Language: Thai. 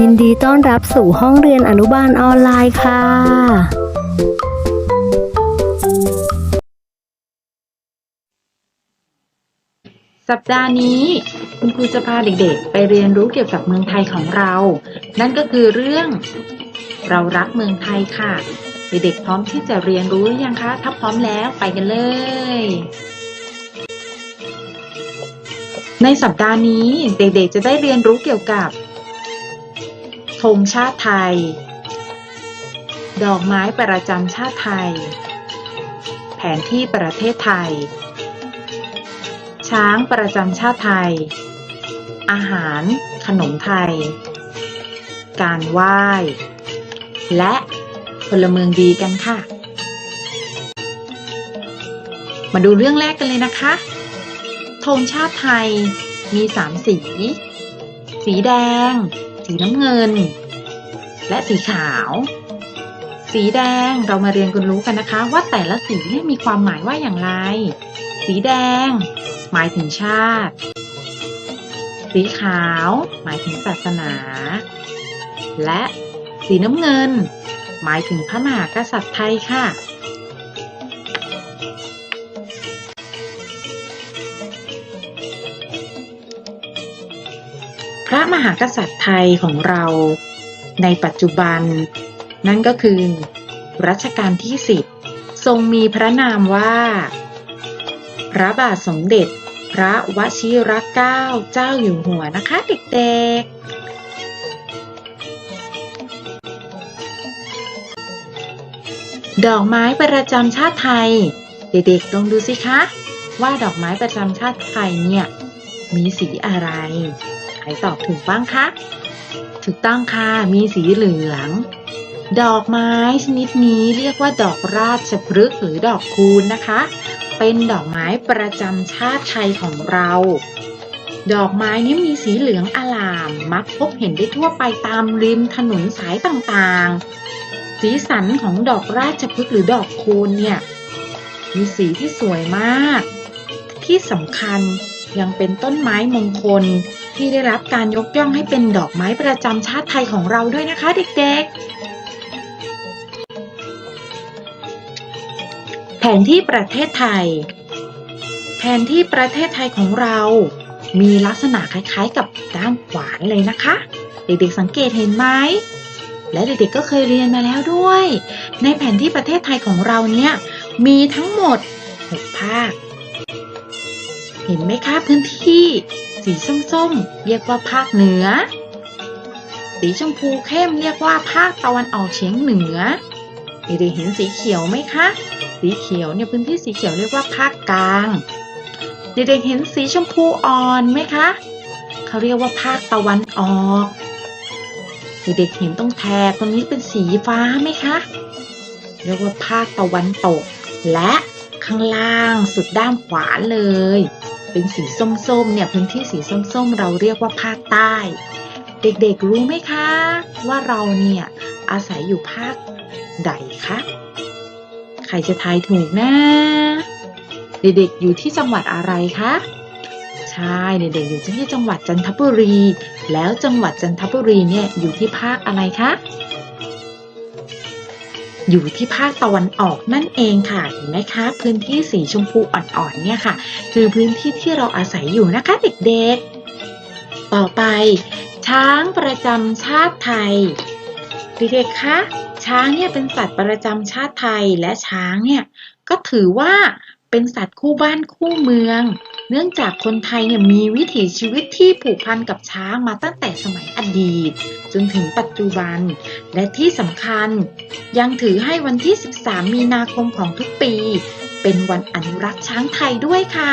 ยินดีต้อนรับสู่ห้องเรียนอนุบาลออนไลน์ค่ะ สัปดาห์นี้ คุณครูจะพาเด็กๆ ไปเรียนรู้เกี่ยวกับเมืองไทยของเรา นั่นก็คือเรื่องเรารักเมืองไทยค่ะ เด็กๆพร้อมที่จะเรียนรู้หรือยังคะ ถ้าพร้อมแล้วไปกันเลย ในสัปดาห์นี้เด็กๆจะได้เรียนรู้เกี่ยวกับ ธงชาติไทย ดอกไม้ประจำชาติไทย แผนที่ประเทศไทย ช้างประจำชาติไทย อาหาร ขนมไทย การไหว้ และพลเมืองดีกันค่ะ มาดูเรื่องแรกกันเลยนะคะธงชาติไทยมีสามสี สีแดง สีน้ำเงิน และสีขาว สีแดงเรามาเรียนกันรู้กันนะคะ ว่าแต่ละสีนี่มีความหมายว่าอย่างไร สีแดง หมายถึงชาติ สีขาว หมายถึงศาสนา และสีน้ำเงิน หมายถึงพระมหากษัตริย์ไทยค่ะ พระมหากษัตริย์ไทยของเราในปัจจุบัน นั่นก็คือ รัชกาลที่10ทรงมีพระนามว่า พระบาทสมเด็จ พระวชิรเกล้าเจ้าอยู่หัวนะคะเด็กๆดอกไม้ประจำชาติไทย เด็กๆลองดูสิคะ ว่าดอกไม้ประจำชาติไทยเนี่ย มีสีอะไร ครตอบถูกบ้างคะ ถูกต้องค่ะ มีสีเหลือง ดอกไม้ชนิดนี้เรียกว่าดอกราชพฤกษ์หรือดอกคูณนะคะ เป็นดอกไม้ประจำชาติไทยของเรา ดอกไม้นี้มีสีเหลืองอลาม มักพบเห็นได้ทั่วไปตามริมถนนสายต่างๆ สีสันของดอกราชพฤกษ์หรือดอกคูณเนี่ย มีสีที่สวยมาก ที่สำคัญ ยังเป็นต้นไม้มงคล ที่ได้รับการยกย่องให้เป็นดอกไม้ประจำชาติไทยของเราด้วยนะคะเด็กๆ แผนที่ประเทศไทย แผนที่ประเทศไทยของเรา มีลักษณะคล้ายๆกับด้ามขวานเลยนะคะ เด็กๆสังเกตเห็นไหมและเด็กๆก็เคยเรียนมาแล้วด้วย ในแผนที่ประเทศไทยของเราเนี่ยมีทั้งหมด 6 ภาค เห็นไหมคะพื้นที่ สีส้มๆ เรียกว่าภาคเหนือ สีชมพูเข้มเรียกว่าภาคตะวันออกเฉียงเหนือเด็กๆเห็นสีเขียวไหมคะ สีเขียวเนี่ยพื้นที่สีเขียวเรียกว่าภาคกลาง เด็กๆเห็นสีชมพูอ่อนไหมคะ เขาเรียกว่าภาคตะวันออก เด็กๆเห็นตรงแถบตรงนี้เป็นสีฟ้าไหมคะ เรียกว่าภาคตะวันตก และข้างล่างสุดด้ามขวาเลย เป็นสีส้มๆ เนี่ยพื้นที่สีส้มๆ เราเรียกว่าภาคใต้ เด็กๆรู้ไหมคะ ว่าเราเนี่ยอาศัยอยู่ภาคใดคะใครจะทายถูกนะ เด็กๆอยู่ที่จังหวัดอะไรคะใช่เด็กๆอยู่ที่จังหวัดจันทบุรี แล้วจังหวัดจันทบุรีเนี่ยอยู่ที่ภาคอะไรคะ อยู่ที่ภาคตะวันออกนั่นเองค่ะเห็นไหมคะพื้นที่สีชมพูอ่อนๆเนี่ยค่ะ คือพื้นที่ที่เราอาศัยอยู่นะคะเด็กๆ ต่อไป ช้างประจำชาติไทยเด็กๆคะช้างเนี่ยเป็นสัตว์ประจำชาติไทยและช้างเนี่ยก็ถือว่า เป็นสัตว์คู่บ้านคู่เมือง เนื่องจากคนไทยเนี่ยมีวิถีชีวิตที่ผูกพันกับช้างมาตั้งแต่สมัยอดีต จนถึงปัจจุบัน และที่สำคัญ ยังถือให้วันที่ 13 มีนาคมของทุกปี เป็นวันอนุรักษ์ช้างไทยด้วยค่ะ